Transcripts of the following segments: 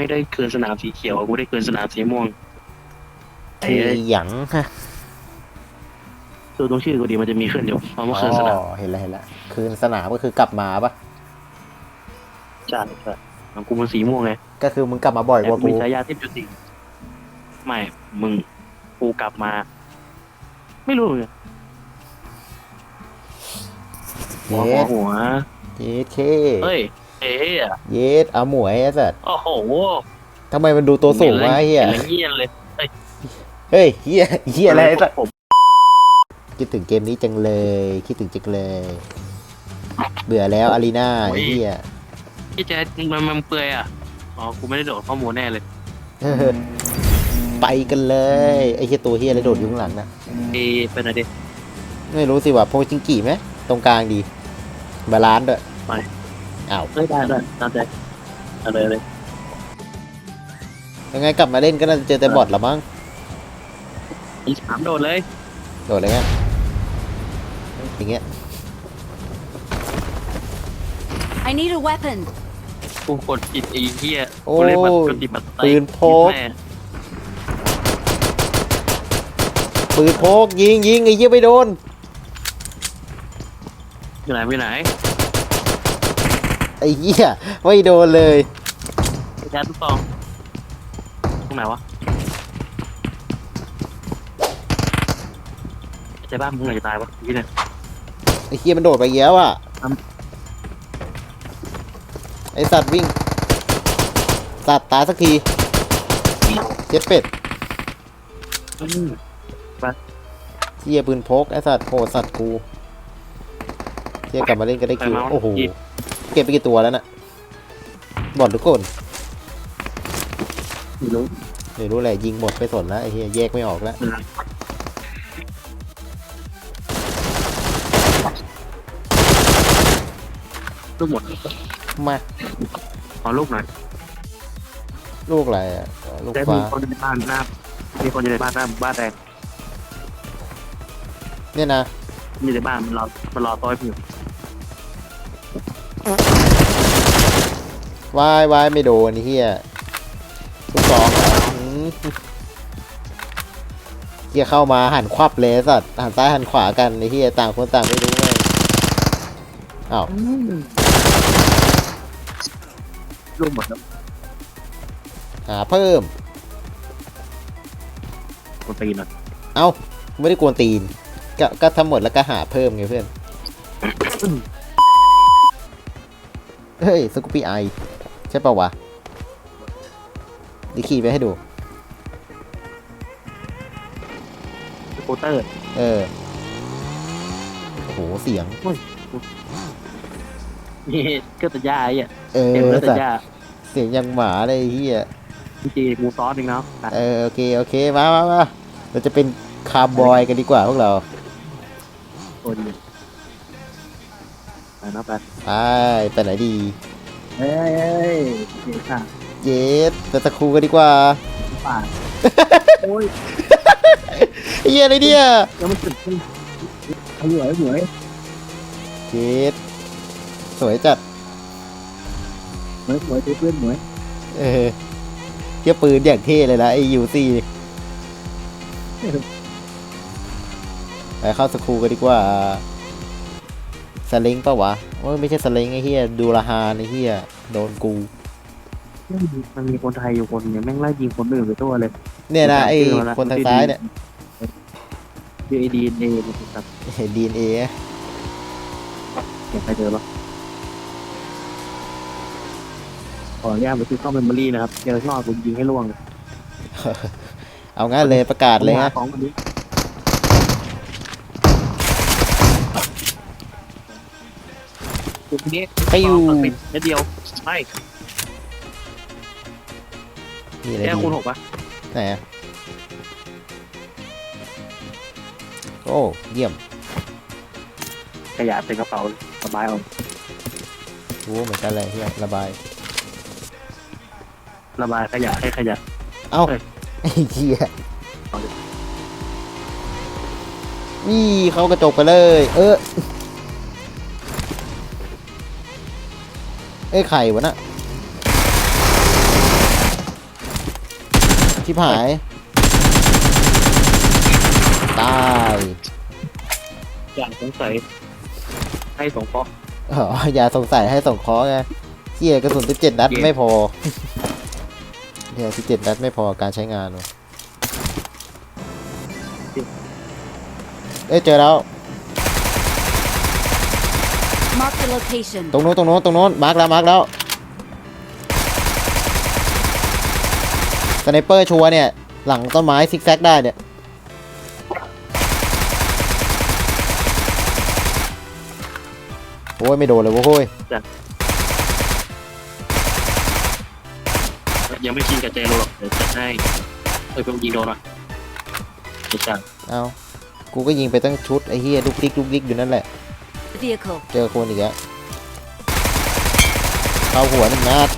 ไม่ได้คืนสนามสีเขียวกูได้คืนสนามสีม่วงเทีหยังฮะดูตรงชื่อกูดีมันจะมีขึ้นเดี๋ยวเพราะว่าคืนสนามอ๋อเห็นแล้วเห็นแล้วคืนสนามก็คือกลับมาปะใช่ใช่ของกูมันสีม่วงไงก็คือมึงกลับมาบ่อยแต่กว่ากูกูมีฉายาที่จุดสีไม่มึงกูกลับมา ไม่รู้เลยหัวเยหัวสหัวเยสเคเฮ้ย เอ๊ะเยสเอาหมวยไอ้สัสโอ้โหทำไมมันดูตัวสูงวะไอ้เฮียห็นแล้วเงียบเลยเฮ้ยเฮียเฮียอะไรไอ้สัสผมคิดถึงเกมนี้จังเลย คิดถึงจังเลย เบื่อแล้วอารีนาไอ้เฮียพี่แจ๊ดมันมันเปื่อยอะอ๋อกูไม่ได้โดดข้อมูลแน่เลยเฮ้ยไปกันเลยไอ้เฮียตัวเฮียอะไรโดดอยู่ข้างหลังนะเอเป็นอะไรดิไม่รู้สิว่าโพจิงกี่ไหมตรงกลางดีบาลานซ์ด้วยไม่ อ้าว เฮ้ยได้ได้ตามใจเอะไรเลยยังไงกลับมาเล่นก็น่าจะเจอแต่บอทละมั้งอีสามโดดเลยโดดอะไรเงี้ยอย่างเงี้ย I need a weapon. กูกดปิดไอ้เหี้ยโอ้กูเลยมันกดปิดบัตรไตปืนพก แม่ปืนพกยิงยิงไอ้เหี้ยไม่โดนอยู่ไหนไปไหน ไอ้เหี้ยไม่โดนเลยไปแจ๊ดทุกซองตรงไหนวะใจบ้านมึงไหนจะตายวะพี่เนี่ยไอ้เหี้ยมันโดดไปเยอะอะทไอ้สัตว์วิ่งสัตว์ตายสักทีเจ็ดเป็ดอืมเหี้ยปืนพกไอ้สัตว์โหดสัตว์กูเหี้ยกลับมาเล่นก็ได้คิวโอ้โห เก็บไปกี่ตัวแล้วน่ะ บอดหรือก้นไม่รู้ไม่รู้แหละยิงหมดไปสนแล้วไอ้เหี้ยแยกไม่ออกแล้วลูกหมดมาขอลูกหน่อยลูกอะไรอะลูกแต่ฟ้ามีคนอยู่ในบ้านหน้ามีคนอยู่ในบ้านหน้าบ้านแดงเนี่ยนะอยู่ในบ้านมันรอมันรอต้อยอยู่ วายวายไม่โดนไอ้เหี้ยลูกสองเหรออืมเหี้ยเข้ามาหันควับเลยสัตว์หันซ้ายหันขวากันไอ้เหี้ยต่างคนต่างไม่รู้ไงอ้าวลูกหมดแล้วหาเพิ่มคนตีนหน่อยเอ้าไม่ได้กวนตีน ก็ก็ทำหมดแล้วก็หาเพิ่มไงเพื่อน เฮ้ยสกูปี้ไอใช่ปะวะดิขี่ไปให้ดูสกูตเตอร์ เออโอ้โหเสียง นี่ก็ตัดหญ้าไอ้เหี้ยเออเต็มแล้วตัสัดตหว์ญ้าเสียงยังหมาเลยไอ้เฮียพี่จีกูซอสเองเนาะไปเออโอเค โอเค มามามาเราจะเป็นคาร์บอยกันดีกว่าพวกเราตัวดี ไปเนาะไปไปไปไหนดี เฮ้ยเฮ้ยเดี๋ยวค่ะเยสไปตะครูกันดีกว่าป่าโอ้ยไอ้เหี้ยอะไรเนี่ยยังไม่ถึงขึ้นเอาเหนื่อยเหนื่อยเยสสวยจัดเหนื่อยเหนื่อยเพื่อนเหนื่อยเออเทียปืนอย่างเท่เลยนะไอ้ยูซีไปเข้าสครูกันดีกว่า สลิงปะวะโอ้ยไม่ใช่สลิงไอ้เหี้ยดูละฮานไอ้เหี้ยโดนกู มันมีคนไทยอยู่คนเนี่ยแม่งไล่ยิงคนอื่นไปตัวเลยเนี่ยนะไอ้คนทางซ้ายเนี่ยดีเอดีเอมันเป็นแบบดีเอ็นเอเห็นใครเจอปะขออนุญาตไปซื้อข้อมเมมโมรี่นะครับเจอข้างนอกผมยิงให้ล่วงเลยเอางั้นเลยประกาศเลยผมหฮะของคนนี้ จุดนี้ไปอยู่ปิดนิดเดียวใช่มีอะไรแค่ดีคูณหกปะไหนอะโอ้ เยี่ยมขยะใส่กระเป๋าสบายเอารู้เหมือนกันเลยเฮียระบาย ระบายขยะให้ขยะ เอ้า เฮ้ย ไอ้เหี้ยเอาดินี่เขากระจกไปเลย เออ เอ้ยไข่วะน่ะชิบหาย ตายอย่างสงสัยให้สงเคราะห์อ๋ออย่าสงสัยให้ส่งเคอไงเฮียกระสุน17นัดเย้ไม่พอเฮีย17นัดไม่พอการใช้งานวะเอ้ยเจอแล้ว Mark the location. ตรงโน้นตรงโน้นตรงโน้นมาร์กแล้วมาร์กแล้วสไนเปอร์ชัวร์เนี่ย หลังต้นไม้ซิกแซกได้เนี่ย โอ้ย ไม่โดนเลยเว้ยโว้ยยังไม่ชินกับเจโรหรอกเดี๋ยวจะให้เออเป็นยิงโดนอะไม่ใช่เอากูก็ยิงไปตั้งชุด ไอ้เฮียลุกดิกลุกดิกอยู่นั่นแหละ Vehicle. เจอคนอีกแล้วเข้าหัวหนึ่งนัด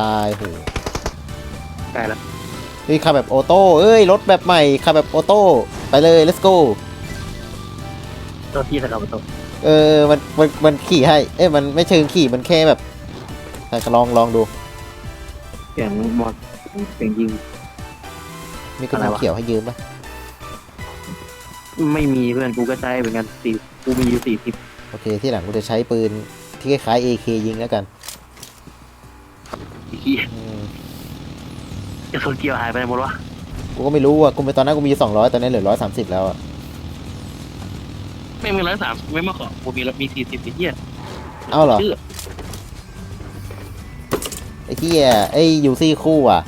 ตายโหใกล้แล้วนี่ขับแบบออโต้เอ้ยรถแบบใหม่ขับแบบออโต้ไปเลย let's go เจ้าที่สกัดประตูเออมันมันมันขี่ให้ เอ้ยมันไม่เชิงขี่มันแค่แบบแต่ก็ลองลองดู เสียงมอดเสียงยิง มีกระอะไรสุนวะ เขียวให้ยืมปะ ไม่มีเพื่อนกูก็ใช้เหมือนกันสี่กูมีอยู่สี่สิบโอเค ที่หลังกูจะใช้ปืนที่คล้ายๆ AK ยิงแล้วกันอีกทีอืมจะโซนเกียวหายไปไหนหมดวะกูก็ไม่รู้อะกูไปตอนนั้นกูมีสองร้อยตอนนี้เหลือร้อยสามสิบแล้วอะไม่มีร้อยสามไม่มาขอกูมีมีสี่สิบไอ้เหี้ยเอ้าเหรอชื่อไอ้ที่ไอ้ยูซี่คู่อะ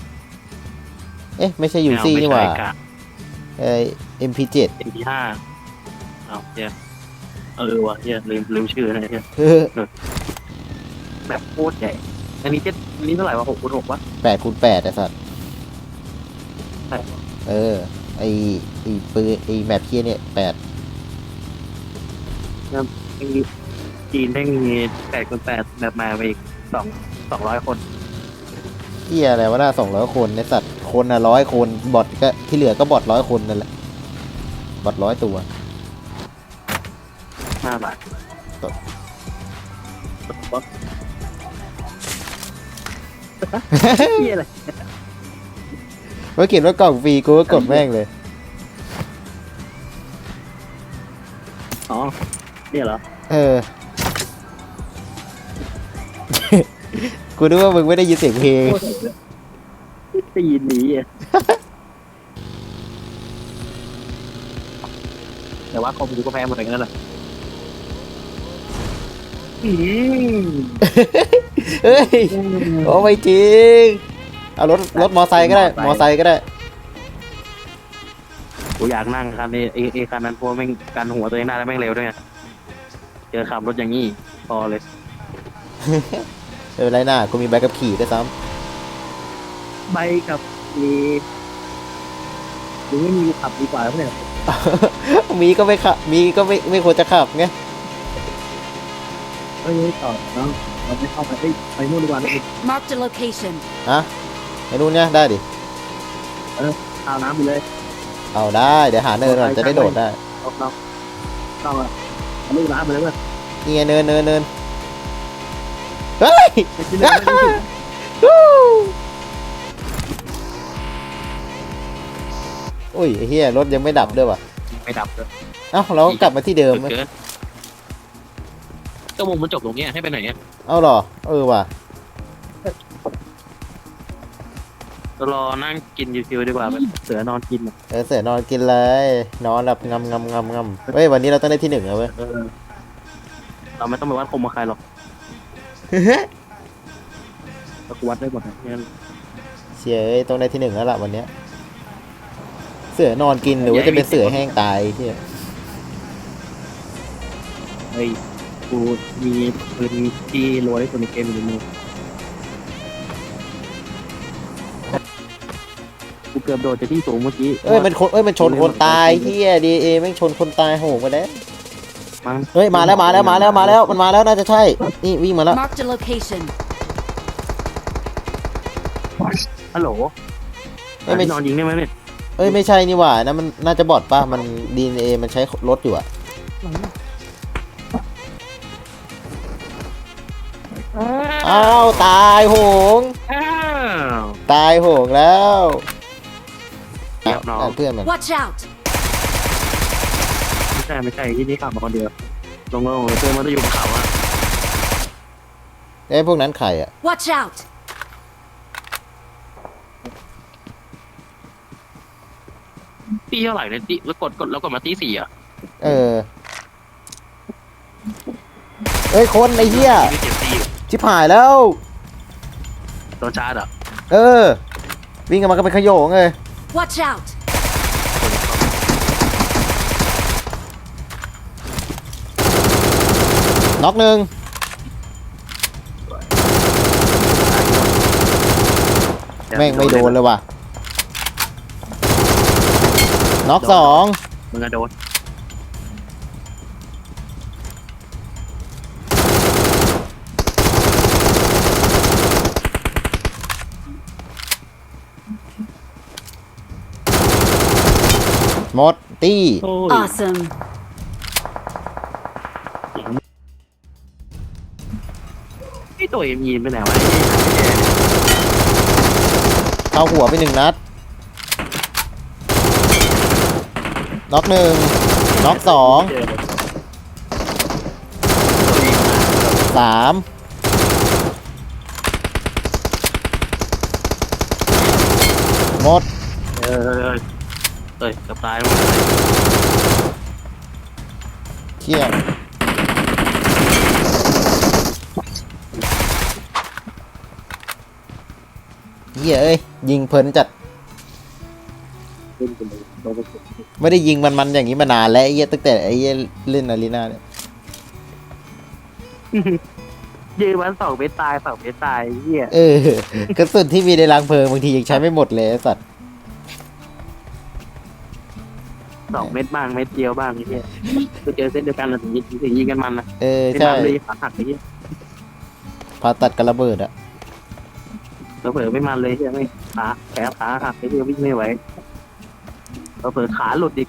เอ๊ะ ไม่ใช่ยูซี่นี่หว่าเอ้ย MP7 เอ็มพีห้าเอาเหี้ยเออวะเหี้ยลืมลืมชื่อนะเหี้ยเฮ้อแบบโคตรใหญ่ อันนี้เจ็ดอันนี้เท่าไหร่วะหกคูณหกวะแปดคูณแปดไอ้สัตว์ใช่เออ ไอไอปืนไอแมปเคียเนี่ยแปดไอ้จีนได้มีแปดคูณแปดแบบมาไปอีกสองสองร้อยคนเฮียอะไรวะน่าสองร้อยคนไอสัตว์ คนอะร้อยคนบอทก็ที่เหลือก็บอทร้อยคนนั่นแหละบอทร้อยตัวห้าบาทตบบเหี้ยอะไรเมื่อเขียนว่ากล่องฟรีกูก็กดแม่งเลย อ๋อเนี่ยเหรอ เออ กูนึกว่ามึงไม่ได้ยินเสียงเพลง ได้ยินหนีอะแต่ว่าคอมกูก็แพ้หมดอย่างนั้นแหละอืมเฮ้ยโอ้ไม่จริงเอารถรถมอไซค์ก็ได้ มอไซค์ก็ได้ กูอยากนั่งคันนี้ไอ้ไอ้คันนั้นเพราะว่าแม่งกันหัวตัวเองหน้าแล้วแม่งเร็วด้วยไงเจอขับรถอย่างนี้พอเลยไม่เป็นไรหน้ากูมีใบขับขี่ด้วยซ้ ใบกับมีหรือไม่มีขับดีกว่าเนี่ยำมีก็ไม่ขับ มีก็ไม่ไม่ควรจะขับไงเอ้ยต่อเนาะเราไม่เข้าไปเอ้ยไปนู่นดีกว่านะ Marked a location. ฮะไอ้นู่นเนี่ยได้ดิเอาน้ำไปเลย เอาได้ เดี๋ยวหาเนินก่อนจะได้โดดได้เอาเราต้องอะเอาลูกน้ำไปเลยเพื่อนนี่ไงเนินเนินเนินเฮ้ย องไม่ใช่เรื่องวู้อุ้ยไอ้เฮียรถยังไม่ดับด้วยว่ะไม่ดับเลยเอ้าเราก็กลับมาที่เดิมไหมเกินก็มุมมันจบตรงเนี้ยให้ไปไหนอะเอ้าเหรอ เออว่ะรอนั่งกินชิวๆดีกว่าแบบเสือนอนกินอะเออเสือนอนกินเลย นอนแบบงำงำงำงำเฮ้ยวันนี้เราต้องได้ที่หนึ่งแล้วเว้ยเออเราไม่ต้องไปวัดคมกับใครหรอกเราวัดได้หมดนะเนี่ยเชียเอ้ยต้องได้ที่หนึ่งแล้วล่ะวันเนี้ย เสือนอนกินหรือว่าจะเป็นเสือแห้งตายเฮียเฮ้ยกูมีปืนที่รัวที่สุดในเกมอยู่ในมือกูเกือบโดดจากที่สูงเมื่อกี้เอ้ยมันคนเอ้ยมันชนคนตายเฮียดีเอแม่งชนคนตายโหงไปแล้วมั้งเฮ้ยมาแล้วมาแล้วมาแล้วมาแล้วมันมาแล้วน่าจะใช่ นี่วิ่งมาแล้ว Marked a location. ฮัลโหลเอ้ยไม่นอนยิงได้ไหมเนี่ย เอ้ยไม่ใช่นี่หว่านะมันน่าจะบอดป่ะมันดีเอมันใช้รถอยู่อะอ้าวตายโหง อ้าวตายโหงแล้วเดี๋ยวน้องอะเพื่อนมัน Watch out! ไม่ใช่ไม่ใช่ที่นี่ขับมาคนเดียวลงลงเลยเพื่อนมันจะอยู่บนเขาอะเอ้ยพวกนั้นใครอะ Watch out! ตีเท่าไหร่เนี่ยตีแล้วกดกดแล้วกดมาตีสี่อะเออ เอ้ยคนไอ้เหี้ยไม่เจ็บตีชิบหายแล้ว โดนชาร์จอะเออ วิ่งกันมาก็เป็นขโยงเลย Watch out! น็อกหนึ่งแม่งไม่โดนเลยว่ะ น็อกสองมึงอะโดนหมดตี้ โอ้ย Awesome. ไอตัวเอ็มยีนไปไหนวะเข้าหัวไปหนึ่งนัด น็อกหนึ่งน็อกสองสามหมด เออเออเออเอ้ยกับตายหมดเลยเชี่ยเหี้ยเอ้ยยิงเพลินจัด เล่นกันเลยโดนไปสุดไม่ได้ยิงมันมันๆอย่างนี้มานานแล้วไอ้เหี้ยตั้งแต่ไอ้เหี้ยเล่นอารีนาเนี่ยยืนวันสองเมตรตายสองเมตรตายเหี้ยเออกระสุนที่มีในรังเพลิงบางทียังใช้ไม่หมดเลยไอ้สัตว์สองเมตรบ้างเมตรเดียวบ้างไอ้เหี้ยไปเจอเส้นเดียวกันแล้วถึงยิงถึงยิงกันมันนะเออไอ้ใช่มันเลยขาหักไอ้เหี้ยผ่าตัดกระระเบิดอะ เผลอๆไม่มันเลยเหี้ยไม่ขาแขนขาหักไอ้เหี้ยวิ่งไม่ไหว เผลอๆขาหลุดอีก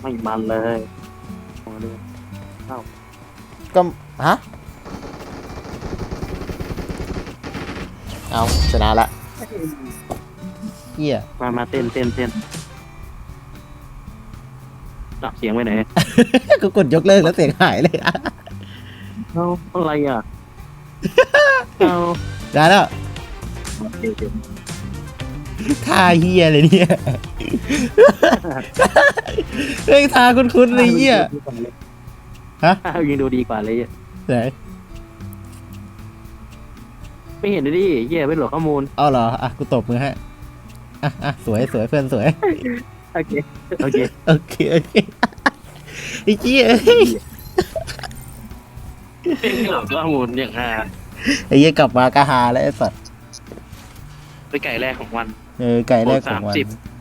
ไม่มันเลยโอ้โหก็ฮะเอาชนะละเฮียมามาเต้นเต้นเต้นดับเสียงไปไหนก็กดยกเลิกแล้วเสียงหายเลยอะเอาอะไรอะเอาได้แล้ว ท่าเฮียเลยเนี่ยเฮ้ยท่าคุ้นๆเลยเฮียฮะยิงดูดีกว่าเลยไหนไม่เห็นเลยดิเหี้ยไม่โหลดข้อมูลเอาเหรออะกูตบมือให้อะอะสวยสวยเพื่อนสวยโอเคโอเคโอเคโอเคไอ้เหี้ยไม่โหลดข้อมูลอย่างฮาไอ้เหี้ยกลับมากะฮาแล้วไอ้สัตว์ไปไก่แรกของวัน เออไก่แรกของวัน โอ้30